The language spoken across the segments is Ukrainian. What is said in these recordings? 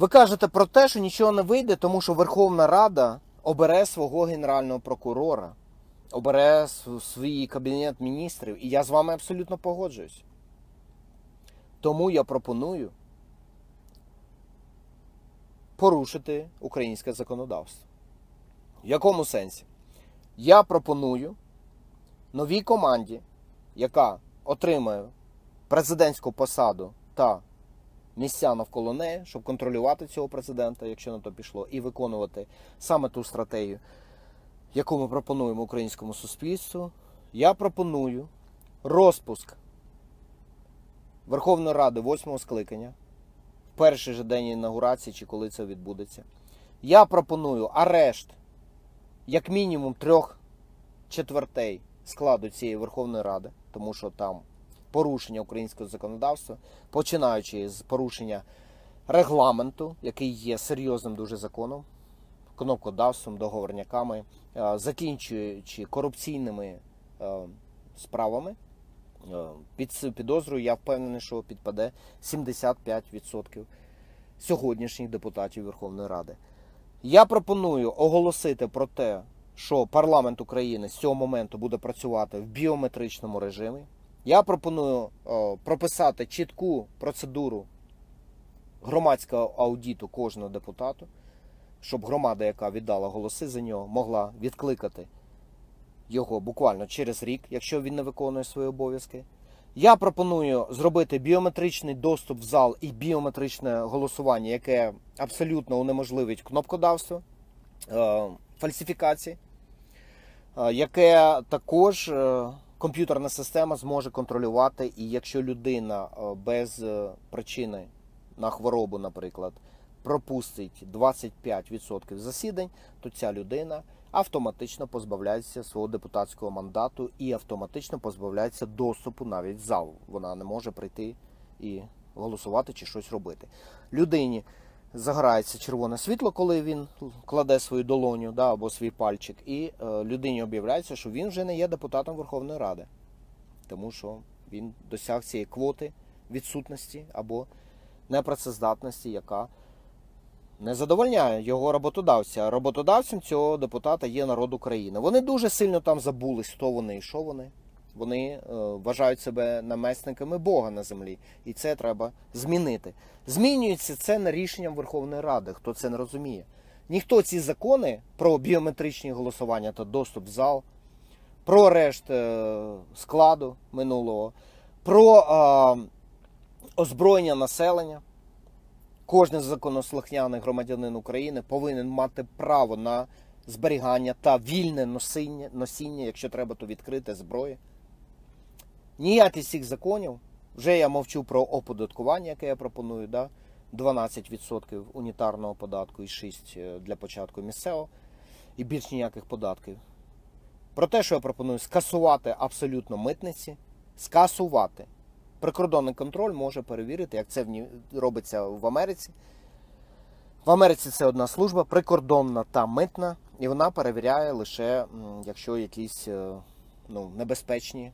Ви кажете про те, що нічого не вийде, тому що Верховна Рада обере свого генерального прокурора, обере свій кабінет міністрів, і я з вами абсолютно погоджуюсь. Тому я пропоную порушити українське законодавство. В якому сенсі? Я пропоную новій команді, яка отримає президентську посаду та місця навколо неї, щоб контролювати цього президента, якщо на то пішло, і виконувати саме ту стратегію, яку ми пропонуємо українському суспільству. Я пропоную розпуск Верховної Ради восьмого скликання в перший же день інаугурації, чи коли це відбудеться. Я пропоную арешт як мінімум трьох четвертей складу цієї Верховної Ради, тому що там порушення українського законодавства, починаючи з порушення регламенту, який є серйозним дуже законом, кнопкодавством, договорняками, е, закінчуючи корупційними е, справами. Е, Під цю підозру я впевнений, що підпаде 75% сьогоднішніх депутатів Верховної Ради. Я пропоную оголосити про те, що парламент України з цього моменту буде працювати в біометричному режимі. Я пропоную е, прописати чітку процедуру громадського аудіту кожного депутату, щоб громада, яка віддала голоси за нього, могла відкликати його буквально через рік, якщо він не виконує свої обов'язки. Я пропоную зробити біометричний доступ в зал і біометричне голосування, яке абсолютно унеможливить кнопкодавство, е, фальсифікації, е, яке також комп'ютерна система зможе контролювати, і якщо людина е, без е, причини на хворобу, наприклад, пропустить 25% засідань, то ця людина автоматично позбавляється свого депутатського мандату і автоматично позбавляється доступу навіть в зал. Вона не може прийти і голосувати чи щось робити. Людині загорається червоне світло, коли він кладе свою долоню да, або свій пальчик, і е, людині об'являється, що він вже не є депутатом Верховної Ради, тому що він досяг цієї квоти відсутності або непрацездатності, яка не задовольняє його роботодавця. Роботодавцем цього депутата є народ України. Вони дуже сильно там забулись, хто вони і що вони. Вони е, вважають себе намесниками Бога на землі, і це треба змінити. Змінюється це на рішенням Верховної Ради, хто це не розуміє. Ніхто ці закони про біометричні голосування та доступ в зал, про арешт е, складу минулого, про е, озброєння населення. Кожен законослухняний громадянин України повинен мати право на зберігання та вільне носіння, носіння, якщо треба, то відкрите зброї. Ніякий з цих законів, вже я мовчу про оподаткування, яке я пропоную, да? 12% унітарного податку і 6% для початку місцевого, і більш ніяких податків. Про те, що я пропоную скасувати абсолютно митниці, скасувати. Прикордонний контроль може перевірити, як це робиться в Америці. В Америці це одна служба, прикордонна та митна, і вона перевіряє лише, якщо якісь е, ну, небезпечні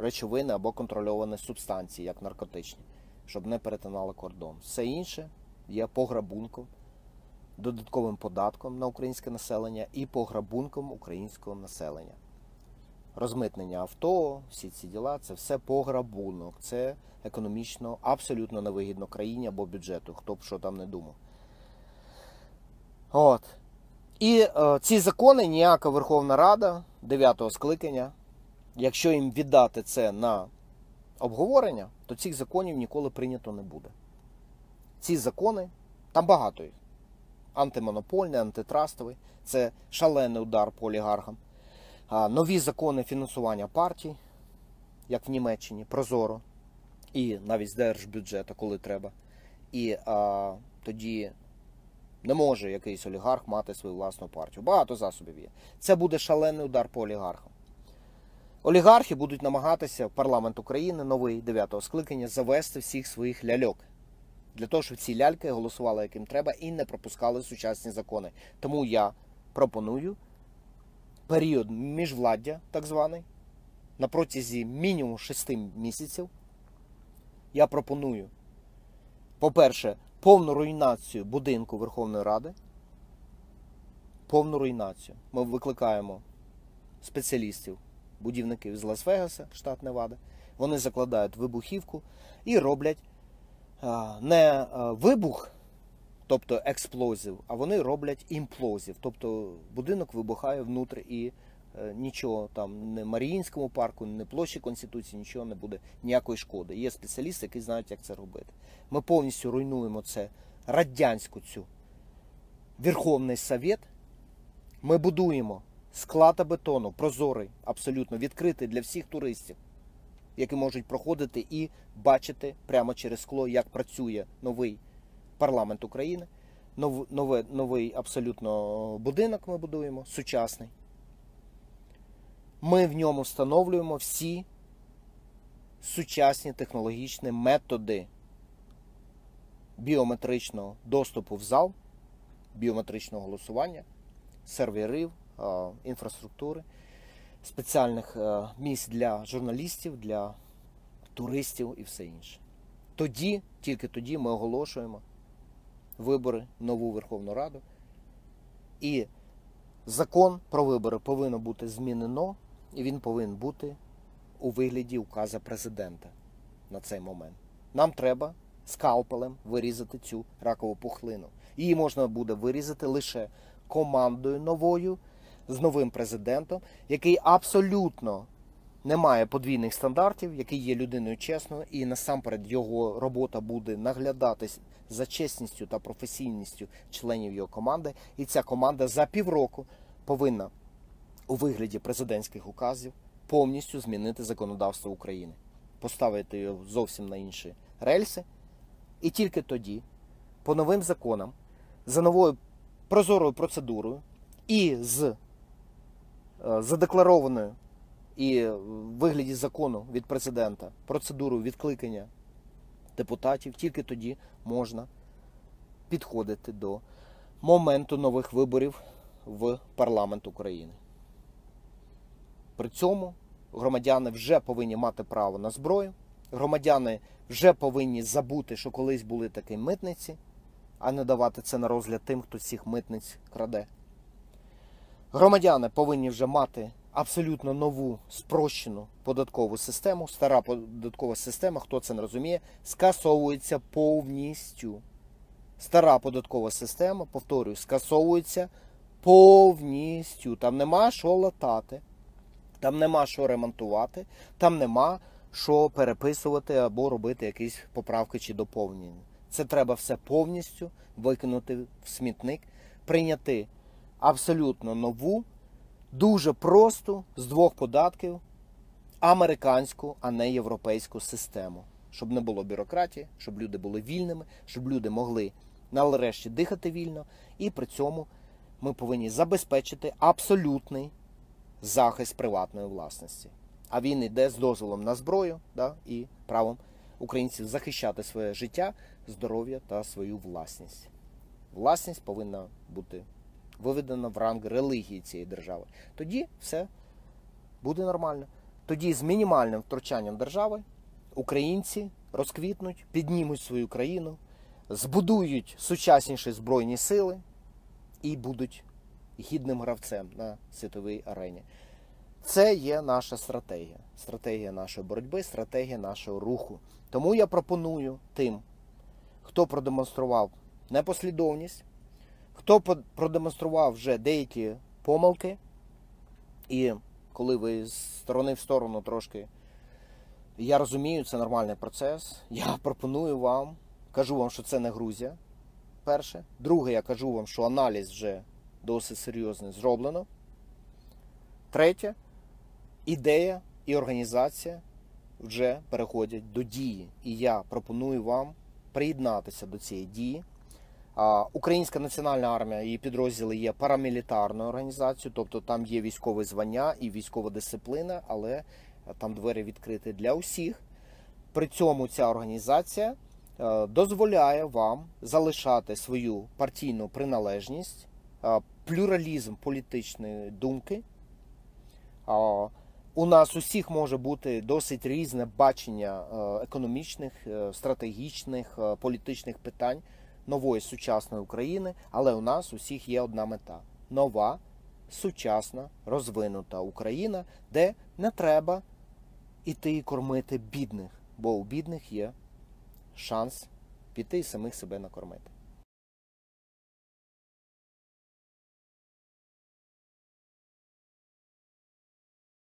речовини або контрольовані субстанції, як наркотичні, щоб не перетинали кордон. Все інше є пограбунком, додатковим податком на українське населення і пограбунком українського населення розмитнення авто, всі ці діла це все пограбунок. Це економічно абсолютно невигідно країні або бюджету, хто б що там не думав. От. І е, ці закони ніяка Верховна Рада 9 скликання, якщо їм віддати це на обговорення, то цих законів ніколи прийнято не буде. Ці закони, там багато їх. Антимонопольний, антитрастовий, це шалений удар по олігархам. Нові закони фінансування партій, як в Німеччині, Прозоро, і навіть з держбюджету, коли треба. І а, тоді не може якийсь олігарх мати свою власну партію. Багато засобів є. Це буде шалений удар по олігархам. Олігархи будуть намагатися в парламент України новий 9-го скликання завести всіх своїх ляльок. Для того, щоб ці ляльки голосували яким треба і не пропускали сучасні закони. Тому я пропоную період міжвладдя, так званий, на протязі мінімум 6 місяців. Я пропоную, по-перше, повну руйнацію будинку Верховної Ради. Повну руйнацію. Ми викликаємо спеціалістів, будівників з Лас-Вегаса, штат Невада. Вони закладають вибухівку і роблять не вибух, тобто експлозив, а вони роблять імплозив. Тобто будинок вибухає внутрі і е, нічого там не Маріїнському парку, не площі Конституції, нічого не буде, ніякої шкоди. Є спеціалісти, які знають, як це робити. Ми повністю руйнуємо це радянську цю Верховний Совет. Ми будуємо склад бетону, прозорий, абсолютно відкритий для всіх туристів, які можуть проходити і бачити прямо через скло, як працює новий парламент України. Нов, нове, новий абсолютно будинок ми будуємо, сучасний. Ми в ньому встановлюємо всі сучасні технологічні методи біометричного доступу в зал, біометричного голосування, серверів, е, інфраструктури, спеціальних е, місць для журналістів, для туристів і все інше. Тоді, тільки тоді ми оголошуємо вибори нову Верховну Раду. І закон про вибори повинно бути змінено, і він повинен бути у вигляді указа президента на цей момент. Нам треба скалпелем вирізати цю ракову пухлину. Її можна буде вирізати лише командою новою з новим президентом, який абсолютно не має подвійних стандартів, який є людиною чесною, і насамперед його робота буде наглядатись за чесністю та професійністю членів його команди. І ця команда за півроку повинна у вигляді президентських указів повністю змінити законодавство України, поставити його зовсім на інші рельси. І тільки тоді, по новим законам, за новою прозорою процедурою і з задекларованою і в вигляді закону від президента процедурою відкликання депутатів, тільки тоді можна підходити до моменту нових виборів в парламент України. При цьому громадяни вже повинні мати право на зброю, громадяни вже повинні забути, що колись були такі митниці, а не давати це на розгляд тим, хто цих митниць краде. Громадяни повинні вже мати абсолютно нову спрощену податкову систему. Стара податкова система, хто це не розуміє, скасовується повністю. Стара податкова система, повторюю, скасовується повністю. Там нема що латати, там нема що ремонтувати, там нема що переписувати або робити якісь поправки чи доповнення. Це треба все повністю викинути в смітник, прийняти абсолютно нову, дуже просту з двох податків американську, а не європейську систему. Щоб не було бюрократії, щоб люди були вільними, щоб люди могли нарешті дихати вільно, і при цьому ми повинні забезпечити абсолютний захист приватної власності. А він йде з дозволом на зброю да, і правом українців захищати своє життя, здоров'я та свою власність. Власність повинна бути виведена в ранг релігії цієї держави. Тоді все буде нормально. Тоді з мінімальним втручанням держави українці розквітнуть, піднімуть свою країну, збудують сучасніші збройні сили і будуть гідним гравцем на світовій арені. Це є наша стратегія. Стратегія нашої боротьби, стратегія нашого руху. Тому я пропоную тим, хто продемонстрував непослідовність, хто продемонстрував вже деякі помилки, і коли ви з сторони в сторону трошки, я розумію, це нормальний процес. Я пропоную вам, кажу вам, що це не Грузія. Перше. Друге, я кажу вам, що аналіз вже досить серйозний зроблено. Третє, ідея і організація вже переходять до дії. І я пропоную вам приєднатися до цієї дії. Українська національна армія її підрозділи є парамілітарною організацією, тобто там є військове звання і військова дисципліна, але там двері відкриті для усіх. При цьому ця організація е, дозволяє вам залишати свою партійну приналежність, е, плюралізм політичної думки. У нас усіх може бути досить різне бачення е, економічних, стратегічних, політичних питань нової сучасної України, але у нас усіх є одна мета нова, сучасна, розвинута Україна, де не треба іти і кормити бідних, бо у бідних є шанс піти і самих себе накормити.